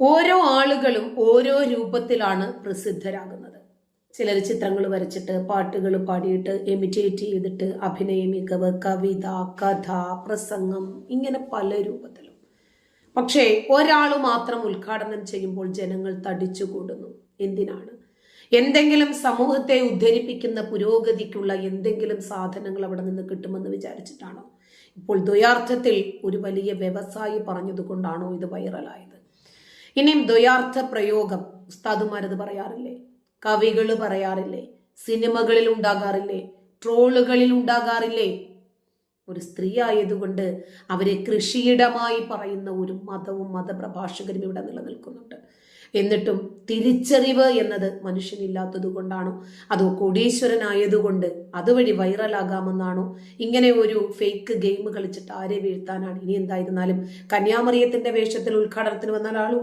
ഓരോ ആളുകളും ഓരോ രൂപത്തിലാണ് പ്രസിദ്ധരാകുന്നത്. ചിലർ ചിത്രങ്ങൾ വരച്ചിട്ട് പാട്ടുകൾ പാടിയിട്ട് എമിറ്റേറ്റ് ചെയ്തിട്ട് അഭിനയ മികവ് കവിത കഥ പ്രസംഗം ഇങ്ങനെ പല രൂപത്തിലും. പക്ഷേ ഒരാൾ മാത്രം ഉദ്ഘാടനം ചെയ്യുമ്പോൾ ജനങ്ങൾ തടിച്ചുകൂടുന്നു. എന്തിനാണ്? എന്തെങ്കിലും സമൂഹത്തെ ഉദ്ധരിപ്പിക്കുന്ന പുരോഗതിക്കുള്ള എന്തെങ്കിലും സാധനങ്ങൾ അവിടെ നിന്ന് കിട്ടുമെന്ന് വിചാരിച്ചിട്ടാണോ? ഇപ്പോൾ ദ്വയാർത്ഥത്തിൽ ഒരു വലിയ വ്യവസായി പറഞ്ഞതുകൊണ്ടാണോ ഇത് വൈറലായത്? ഇനിയും ദ്വയാർത്ഥ പ്രയോഗം ഉസ്താദുമാരത് പറയാറില്ലേ? കവികൾ പറയാറില്ലേ? സിനിമകളിൽ ഉണ്ടാകാറില്ലേ? ട്രോളുകളിൽ ഉണ്ടാകാറില്ലേ? ഒരു സ്ത്രീ ആയതുകൊണ്ട് അവരെ കൃഷിയിടമായി പറയുന്ന ഒരു മതവും മതപ്രഭാഷകരും ഇവിടെ നിലനിൽക്കുന്നുണ്ട്. എന്നിട്ടും തിരിച്ചറിവ് എന്നത് മനുഷ്യനില്ലാത്തത് കൊണ്ടാണോ? അതോ കോടീശ്വരനായതുകൊണ്ട് അതുവഴി വൈറലാകാമെന്നാണോ? ഇങ്ങനെ ഒരു ഫേക്ക് ഗെയിം കളിച്ചിട്ട് ആരെ വീഴ്ത്താനാണ്? ഇനി എന്തായിരുന്നാലും കന്യാമറിയത്തിന്റെ വേഷത്തിൽ ഉദ്ഘാടനത്തിന് വന്നാൽ ആൾ